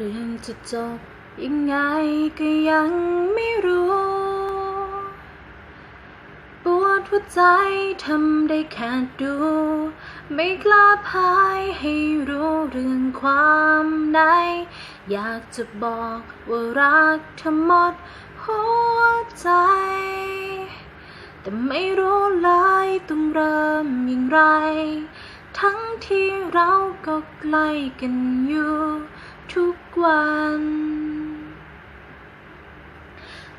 เรื่องจะจบยังไงก็ยังไม่รู้ ปวดหัวใจทำได้แค่ดู ไม่กล้าพายให้รู้เรื่องความใน อยากจะบอกว่ารักเธอหมดหัวใจ แต่ไม่รู้เลยต้องเริ่มอย่างไร ทั้งที่เราก็ใกล้กันอยู่ ทุกวัน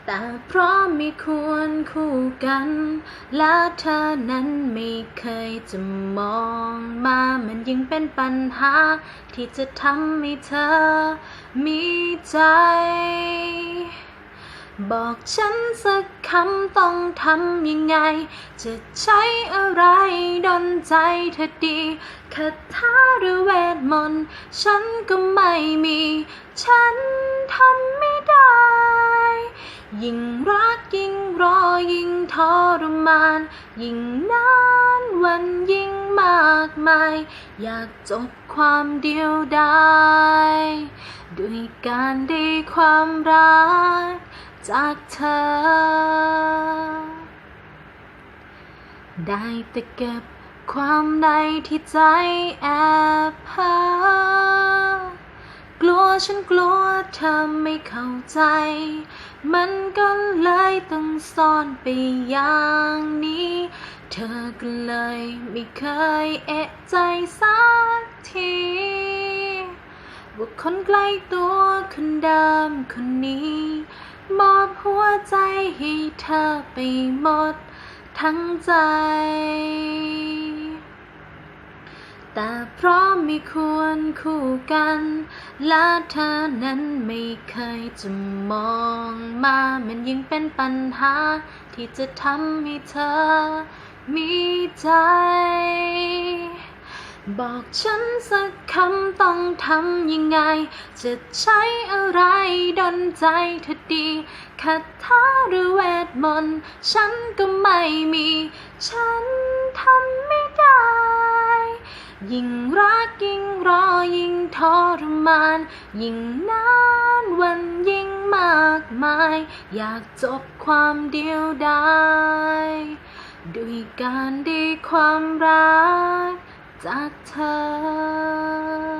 แต่เพราะไม่ควรคู่กัน และเธอนั้นไม่เคยจะมองมามันยังเป็นปัญหา ที่จะทำให้เธอมีใจบอกฉันสักคำต้องทำยังไง จะใช้อะไรดนใจเธอดีคาถาหรือ เวทมนต์ฉันก็ไม่มี ฉันทำไม่ได้ ยิ่งรักยิ่งรอยิ่งทรมาน ยิ่งนานวันยิ่งมากมาย อยากจบความเดียวดายด้วยการได้ความรักจากเธอ ได้แต่เก็บ ความในที่ใจแอบพ้อกลัวฉันกลัวเธอไม่เข้าใจ มันก็เลยต้องซ่อนไปอย่างนี้ เธอก็เลยไม่เคยเอะใจสักทีว่าคนใกล้ตัวคนเดิมคนนี้ มอบหัวใจให้เธอไปหมดทั้งใจ แต่เพราะไม่ควรคู่กัน และเธอนั้นไม่เคยจะมองมา มันยังเป็นปัญหา ที่จะทำให้เธอมีใจ บอกฉันสักคำต้องทำยังไง จะใช้อะไรดนใจเธอดีคาถาหรือเวทมนต์ฉันก็ไม่มีฉั ยิ่งรักยิ่งรอยิ่งทรมาน ยิ่งนานวันยิ่งมากมาย อยากจบความเดียวดายด้วยการดีความรักจากเธอ